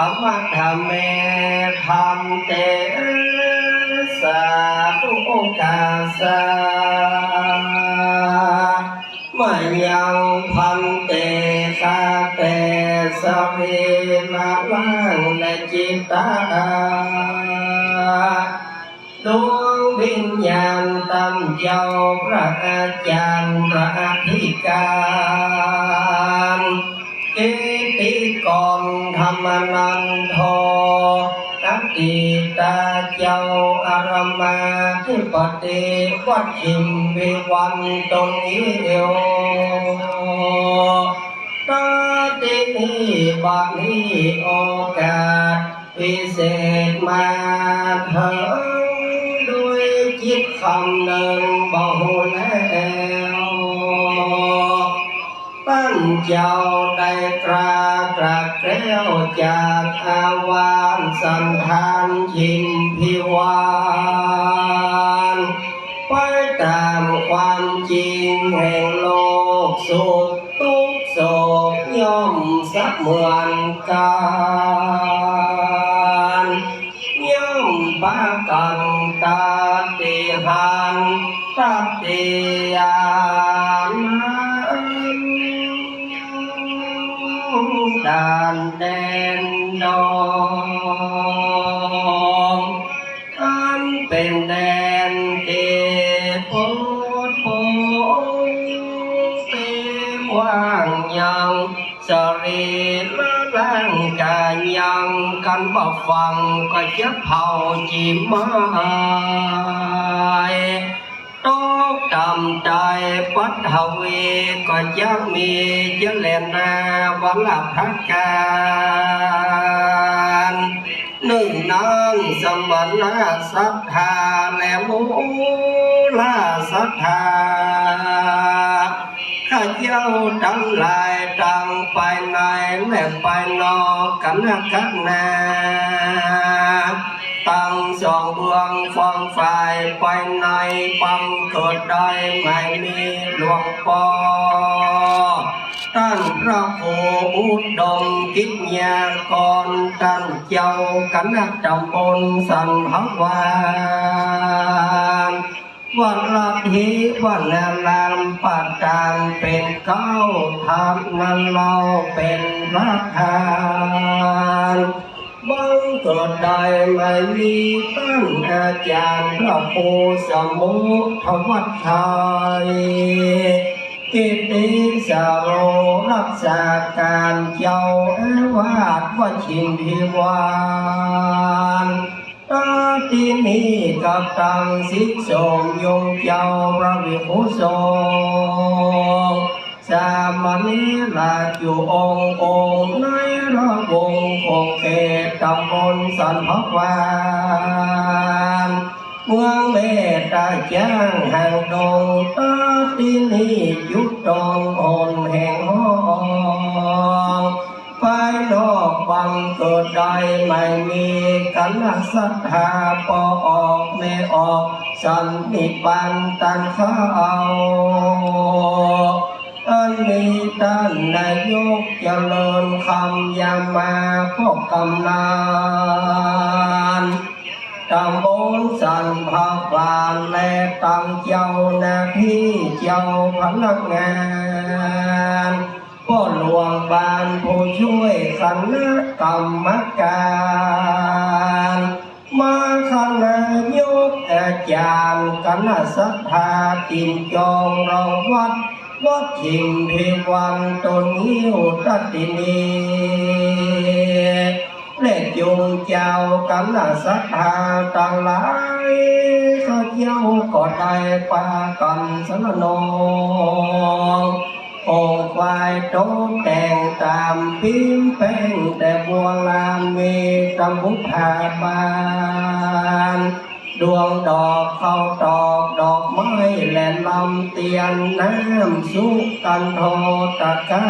ปมัตถเมธรรมเตสาธุโอกาสามายังพันเตคาเตสเวละลังและจิตตาดวงวิญญาณตั้งเจ้าพระอาจารย์พระอธิการกิติกรธรร มนันโทกัตติตาเจ้าอารมาธิปติวัดชิมวิวันตนนี้เดียวตาตินี้บัดนี้โอกาสพิเศษมาเถิดด้วยจิตคำหนึ่งบอกแล เจ้าได้ตรากระเกลียวจากอาวานสันทานยินพิวานไปตามความจริงแห่งโลกสุขทุกข์โศกย่อมสักเหมือนกัน ดานแดนดองอันเป็นแดนเทพโพเต็มว่ กจำใจปัทวีก็จะมีเจเลนาวันละพักการหนึ่งนางสมณะศรัท ธาและมูลาศรัทธา ข้าเจ้าทั้งหลายต่างไปในและไปนอกกันนะกันนา ตั้งสองดวงฟองฝ่ายไปในปังเกิดได้ไม่มีหลวงปอท่านพระโคอุดมกิจยากรท่านเจ้าคณะตำบลสันพวานวันละทีวันละลามปัจจางเป็นเก้าทำนั้นเราเป็นรัฐทาน บังเกิดได้ไม่มีตั้งอาจารย์พระโพสมุทวัชชัยกิติสโรรักษาการเจ้าอาวาสวชิมพิวานตาที่นี้กับตังสิกสมยงเจ้าพระวิโุสง สามณีลาอยู่องค์องค์ในระวงของเขตตำบลสันพวานเมืองเมตตาจ้างห่งดงตาที่นี่ยุดดองโอนแห่งห้องภายนอกบังเกิดใดไม่มีกันศรัทธาปอออกไม่ออกสันนิบันตันเข้า อันนี้ท่านนายกเจริญคำยามาพวกกำนานตำบลสันพาวานและตั้งเจ้ วัดชิมพิวันตนหิวตัดตินีและจงเจ้ากันละศรัทธาต่างหลายข้าเจ้าก็ได้ปากันสนนององควายโตแต่งตามพิมพ์แป้งแต่บัวลานมีตำบุพาบาน ดวงดอกเขาตอกดอกไม้แหลนลำเตียนน้ำสุกันโทตะกา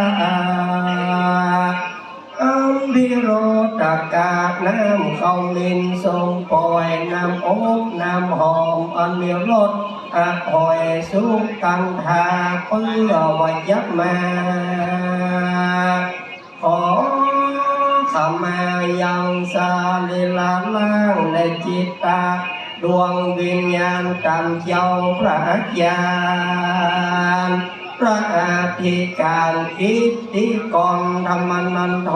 อัมพิโรตะกาน้ำเข้าลินทรงปล่อยน้ำอบน้ำหอมอันมีรสอาหอยสุกันทาเพื่อไวัยับมาขอขมายังสาลิลาล่างในจิตตา ดวงวิญญาณกรรมเจ้าพระญาณพระอาธิการอิทธิกรธรรมนันโท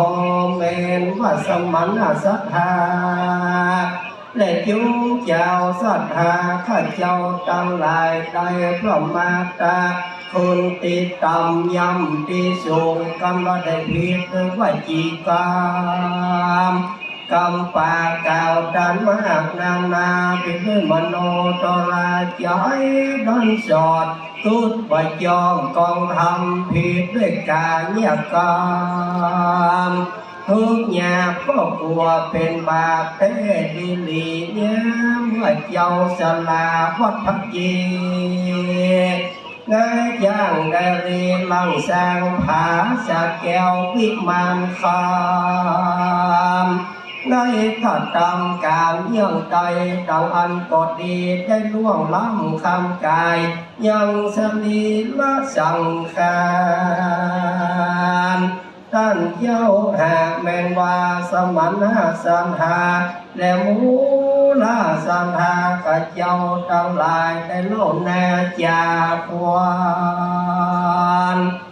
เมนวัสมันศรัทธาและจุงเจ้าศรัทธาข้าเจ้าตั้งหลายได้พระมาตาคุณติดตามยำที่สูงกำลังได้พิจว่าจีกรรมกำปากกล่าวดันมากนางนาเป็นด้วยมโนตราจอยดอนสอดตุดไปจองกองทำผิดด้วยกาเนียกรรม ทุกอย่างก็กลัวเป็นบาปเต้ดีหลีเนี่ยเมื่อเจ้าสลาวัดพักเยงายย่างได้เรียนลังสร้า ได้ถัดตามการเยี่ยงใจดังอันกอดดีได้ล่วงล้ำคำกาย ยังสลีละสังขารท่านเจ้าหากแมนวาสมันหาสันหาและมูลาสันหากะเจ้าทั้งหลายได้โลกนาจากควานรับหลังจอมแม่ตันจาดังอันก็ดีก็กลัวาน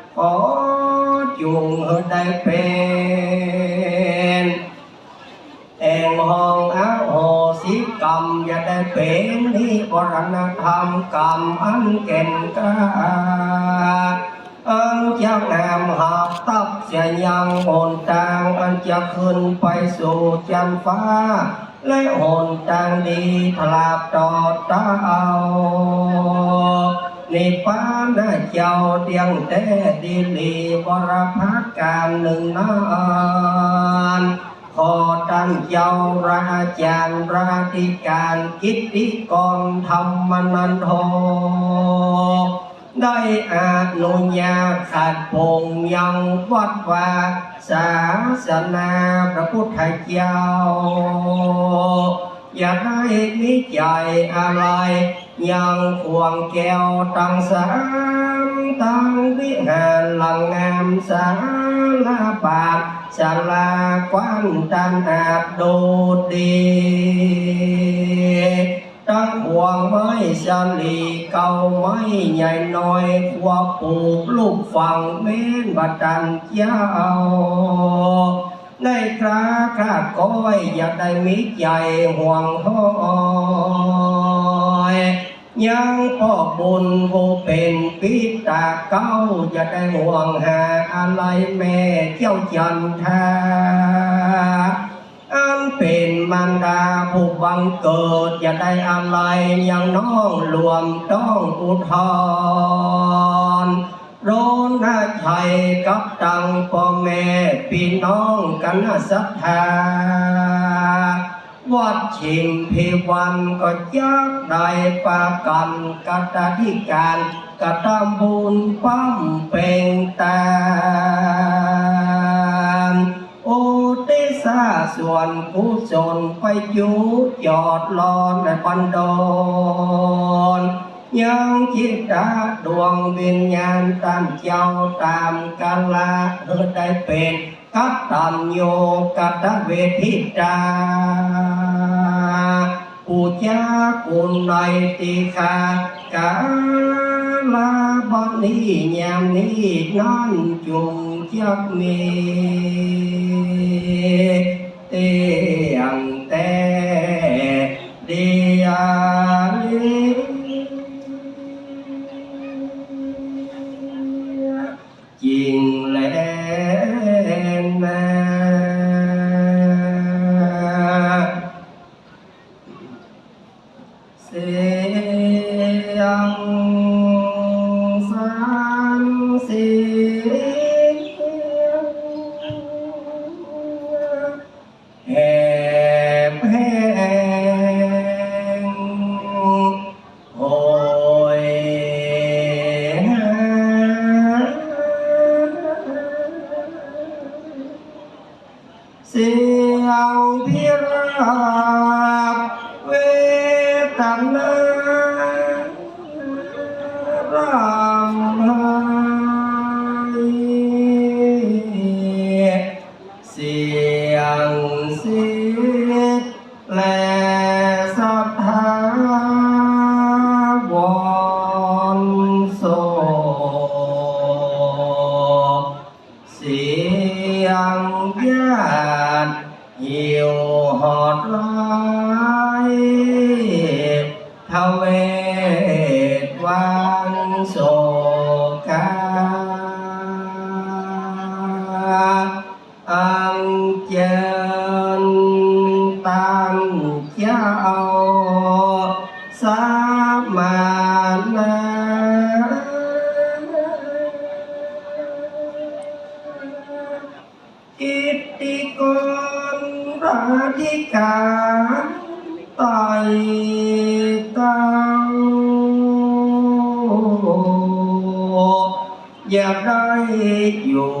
อจุงได้เป็นแองห้องอาโหสิกรรมอย่าได้เป็นนิวรณธรรมกรรมอันเก่งกาอันจะงามหักตับจะยังโอนตางอันจะขึ้นไปสู่จันฟ้า และหนทางดีพลาบต่อตาเต้า นิพพานเจ้าเตียงแต่ดีลีบรพักการหนึ่งนานขอตั้งเจ้าราจารย์ราธิการกิตติกรธรรมนันโทได้อานุญาขาดพงยังวัดว่าศาสนาพระพุทธเจ้า อย่าให้มิใจอะไร ยังควงแก้วตั้งสามตั้งวิหารหลังงามสาลาบาทศาลากว้างตันอาบโด ยังพ่อบุญผู้เป็นปิตาเก้าอย่าได้ห่วงหาอะไรแม่เจ้าจันทาอันเป็นมารดาผู้บังเกิดอย่าได้อะไรยังน้องรวมต้องอุทธรณ์ร้นหน้าไทยกับตังพ่อแม่พี่น้องกันศรัทธา ชิมพิวันก็ยักได้ปากันกัตธิการกตามบุญปั้มเป็นตาโอเตสาส่วนกุศลไปยู่ยอดลอนในปันโดนยังจิตตาดวงวิญญาณตามเจ้าตามกาลาเออได้เป็นกัตตัญโยกัตเวทิตา ปูชาคุณในติคากาลาบัน เจิญตั้งเจ้าสามานากิตติกรราธิกาไต่เต้าอย่าได้อยู่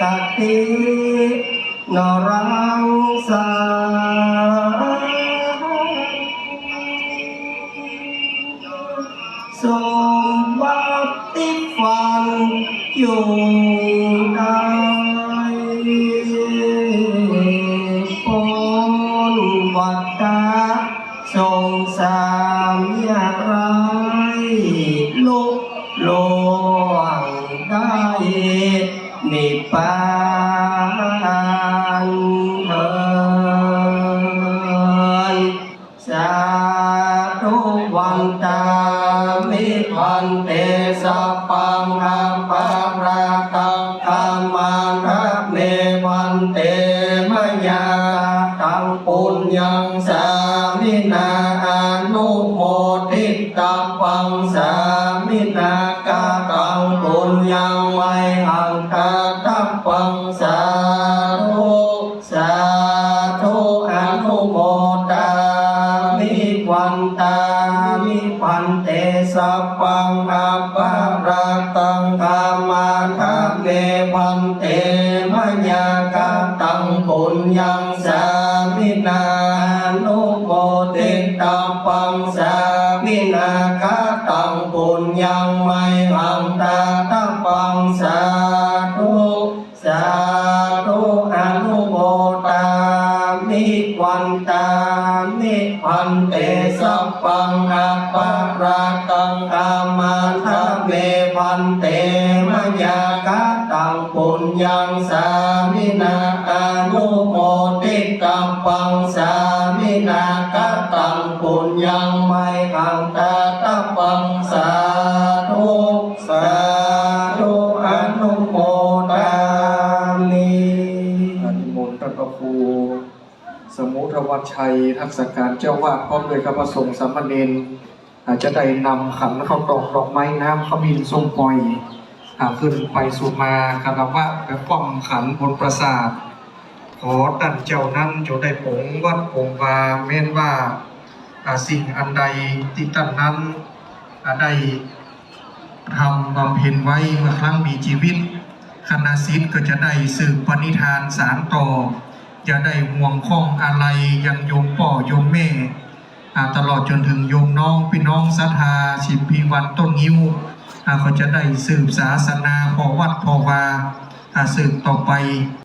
กตินรังสา วันตามิพันเตสัพพังอาปาระตังกามาเมพันเตมยากาตังปุญญังสามินานุโมติตังปังสามินาคาตังปุญญังไม งอามาทะเมพันเตมยากาตังปุญญังสามินาอนุโมติตังปังสามินากาตังปุญญังไมหังตาตังปังสาธุสาธุอนุโมตามิอานิมนต์ท่านพระครูสมุทรวัชชัยทักษการเจ้าวาดพร้อมด้วยกับพระสงฆ์สามเณร จจะได้นำขันข้าวตอกดอกไม้น้ำขมิ้นส้มปล่อยอาขึ้นไปสู่มาคารวะไปป้อมขันบนปราสาท ขอตันเจ้านั้นจงได้ผงวัดผงวาแม้นว่าสิ่งอันใดที่ตันนั้นได้ทำบำเพ็ญไว้เมื่อครั้งมีชีวิต คณะศิษย์ก็จะได้สืบปณิธานสารต่อ จะได้ห่วงข้องอะไรยังโยมป่อโยมแม่ ตลอดจนถึงโยมน้องพี่น้องศรัทธาชิมพีวันต้นงิ้วเขาก็จะได้สืบศาสนาพอวัดพอวาอ่าสืบต่อไป